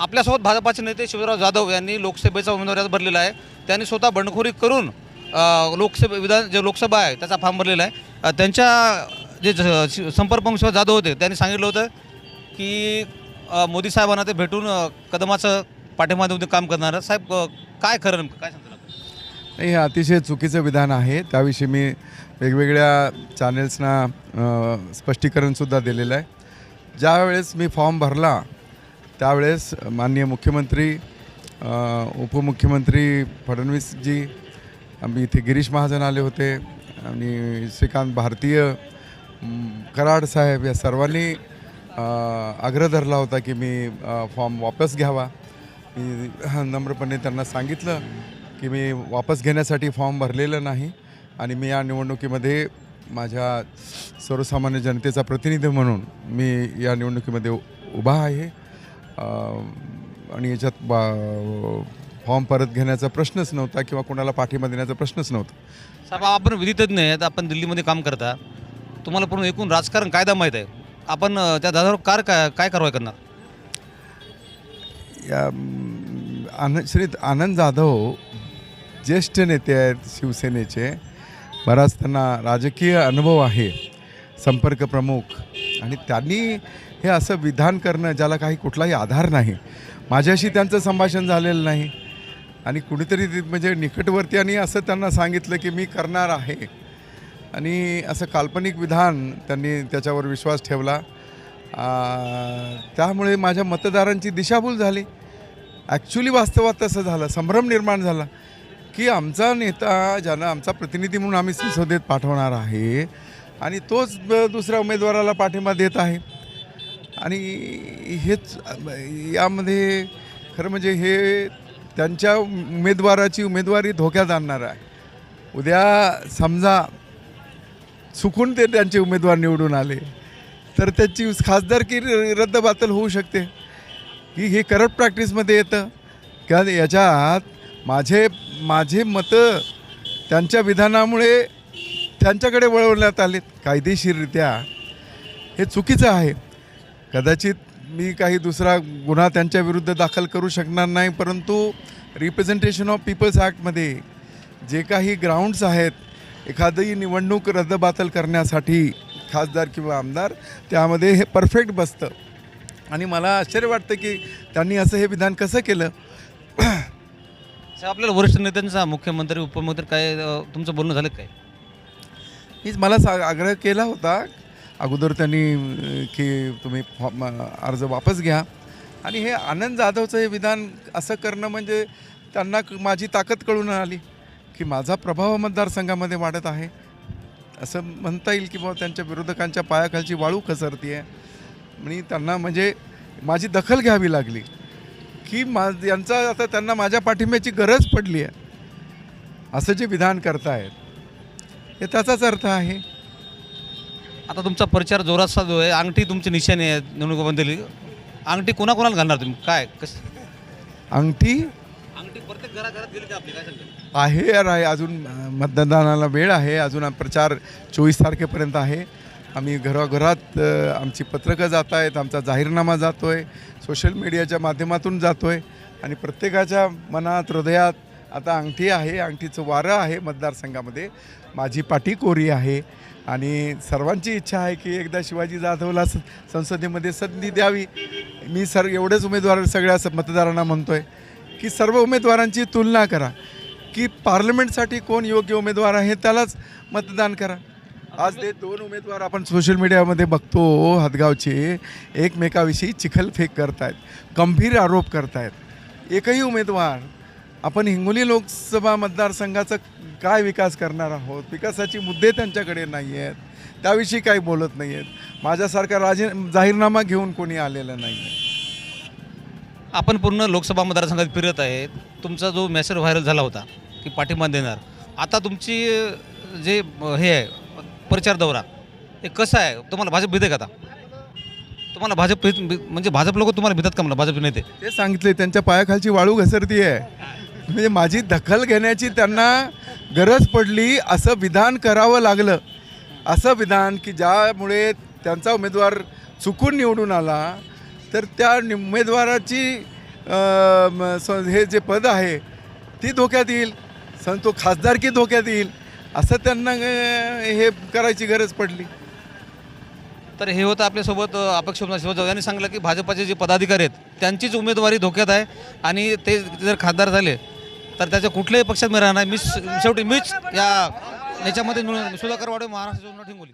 आपल्यासोबत भाजपाचे नेते शिवराव जाधव यांनी लोकसभेचा उमेदवारी आज भरलेला आहे. त्यांनी स्वतः बंडखोरी करून लोकसभा लोकसभे विधान जे लोकसभा आहे त्याचा फॉर्म भरलेला आहे. त्यांच्या जे संपर्क शिवराव जाधव होते त्यांनी सांगितलं होतं की मोदी साहेबांना ते भेटून कदमाचं पाठिंबा देऊन काम करणार. साहेब काय खरं काय नाही हे अतिशय चुकीचं विधान आहे. त्याविषयी मी वेगवेगळ्या चॅनेल्सना स्पष्टीकरणसुद्धा दिलेलं आहे. ज्यावेळेस मी फॉर्म भरला त्यावेळेस माननीय मुख्यमंत्री उपमुख्यमंत्री फडणवीसजी आम्ही इथे गिरीश महाजन आले होते आणि श्रीकांत भारतीय कराड साहेब या सर्वांनी आग्रह धरला होता की मी फॉर्म वापस घ्यावा. मी नम्रपणे त्यांना सांगितलं की मी वापस घेण्यासाठी फॉर्म भरलेलं नाही आणि मी या निवडणुकीमध्ये माझ्या सर्वसामान्य जनतेचा प्रतिनिधी म्हणून मी या निवडणुकीमध्ये उभा आहे. आणि याच्यात बा फॉर्म परत घेण्याचा प्रश्नच नव्हता किंवा कोणाला पाठिंबा देण्याचा प्रश्नच नव्हता. साहेब आपण विधितज्ञ आहेत. आपण दिल्लीमध्ये काम करता. तुम्हाला पूर्ण एकूण राजकारण कायदा माहीत आहे. आपण त्या दादावर कार काय काय कारवाई करणार? या आनंद श्री आनंद जाधव ज्येष्ठ नेते आहेत शिवसेनेचे. बराच त्यांना राजकीय अनुभव आहे. संपर्क प्रमुख. आणि त्यांनी हे असं विधान करणं ज्याला काही कुठलाही आधार नाही. माझ्याशी त्यांचं संभाषण झालेलं नाही. आणि कुणीतरी म्हणजे निकटवर्ती आणि असं त्यांना सांगितलं की मी करणार आहे. आणि असं काल्पनिक विधान त्यांनी त्याच्यावर विश्वास ठेवला. त्यामुळे माझ्या मतदारांची दिशाभूल झाली. ॲक्च्युली वास्तवात तसं झालं. संभ्रम निर्माण झाला. की आमचा नेता ज्यानं आमचा प्रतिनिधी म्हणून आम्ही संसदेत पाठवणार आहे आणि तोच दुसऱ्या उमेदवाराला पाठिंबा देत आहे. आणि हेच यामध्ये खरं म्हणजे हे त्यांच्या उमेदवाराची उमेदवारी धोक्यात आणणार आहे. उद्या समजा चुकून ते त्यांचे उमेदवार निवडून आले तर त्याची खासदारकी रद्दबातल होऊ शकते. की हे करप्ट प्रॅक्टिसमध्ये येतं. किंवा याच्यात माझे माझे मतं त्यांच्या विधानामुळे त्यांच्याकडे वळवण्यात आलेत. कायदेशीररित्या हे चुकीचं आहे. कदाचित मी काही दुसरा गुन्हा त्यांच्या विरुद्ध दाखल करू शकणार नाही परंतु रिप्रेझेंटेशन ऑफ पीपल्स ॲक्टमध्ये जे काही ग्राउंड्स आहेत एखादी निवडणूक रद्दबातल करण्यासाठी खासदार किंवा आमदार त्यामध्ये हे परफेक्ट बसतं. आणि मला आश्चर्य वाटतं की त्यांनी असं हे विधान कसं केलं? आपल्याला वरिष्ठ नेत्यांचा मुख्यमंत्री उपमुख्यमंत्री काय तुमचं बोलणं झालं काय? मीच मला सा आग्रह केला होता अगोदर त्यांनी की तुम्ही फॉर्म अर्ज वापस घ्या. आणि हे आनंद जाधवचं हे विधान असं करणं म्हणजे त्यांना माझी ताकद कळून आली की माझा प्रभाव मतदारसंघामध्ये वाढत आहे. असं म्हणता येईल की बाबा त्यांच्या विरोधकांच्या पायाखालची वाळू खसरती आहे आणि त्यांना म्हणजे माझी दखल घ्यावी लागली की मा यांचा आता त्यांना माझ्या पाठिंब्याची गरज पडली आहे असं जे विधान करतायत हे त्याचाच अर्थ आहे. आता तुमचा प्रचार जोरात चालू आहे. अंगठी तुमची निशाणी आहे निवडणुकीमध्ये. अंगठी कोणाकोणाला घालणार तुम्ही? काय? कस अंगठी? अंगठी प्रत्येक घराघरात गेली आपली. काय सांगता? आहे यार आहे. अजून अं, मतदानाला वेळ आहे. अजून प्रचार चोवीस तारखेपर्यंत आहे. आम्ही घराघरात अं, आमची पत्रकं जात आहेत आमचा जाहीरनामा जातो आहे सोशल मीडियाच्या माध्यमातून जातो आहे आणि प्रत्येकाच्या मनात हृदयात आता अंगठी आहे. अंगठीचं वारं आहे मतदारसंघामध्ये. माझी पाठी कोरी आहे. आणि सर्वांची इच्छा आहे की एकदा शिवाजी जाधवला स संसदेमध्ये संधी द्यावी. मी सर एवढेच उमेदवार सगळ्या मतदारांना म्हणतो आहे की सर्व उमेदवारांची तुलना करा. की पार्लमेंटसाठी कोण योग्य उमेदवार आहे त्यालाच मतदान करा. आज ते दोन उमेदवार आपण सोशल मीडियामध्ये बघतो हदगावचे. एकमेकाविषयी चिखलफेक करतायत गंभीर आरोप करतायत. एकही उमेदवार आपण हिंगोली लोकसभा मतदारसंघाचा काय विकास करणार आहोत? विकासाची मुद्दे त्यांच्याकडे नाही आहेत त्याविषयी काही बोलत नाही आहेत माझ्यासारखा राजे जाहीरनामा घेऊन कोणी आलेलं नाही आहे आपण पूर्ण लोकसभा मतदारसंघात फिरत आहेत. तुमचा जो मेसेज व्हायरल झाला होता की पाठिंबा देणार. आता तुमची जे हे आहे प्रचार दौरा हे कसं आहे? तुम्हाला भाजप भीते का आता? तुम्हाला भाजप म्हणजे भाजप लोक तुम्हाला भितात का मला भाजप नेते. ते सांगितले त्यांच्या पायाखालची वाळू घसरती आहे म्हणजे माझी दखल घेण्याची त्यांना गरज पडली असं विधान करावं लागलं. असं विधान की ज्यामुळे त्यांचा उमेदवार चुकून निवडून आला तर त्या नि- उमेदवाराची म, स- हे जे पद आहे ती धोक्यात येईल. सण तो खासदारकी धोक्यात येईल. असं त्यांना हे करायची गरज पडली. तर हे होतं आपल्यासोबत अपक्ष अपेक्ष यांनी सांगलं की भाजपाचे जे पदाधिकारी आहेत त्यांचीच उमेदवारी धोक्यात आहे आणि ते जर खासदार झाले तर त्याच्या कुठल्याही पक्षात मी राहणार मी शेवटी मीच या याच्यामध्ये सुधाकर वाडे महाराष्ट्र ठिंगोली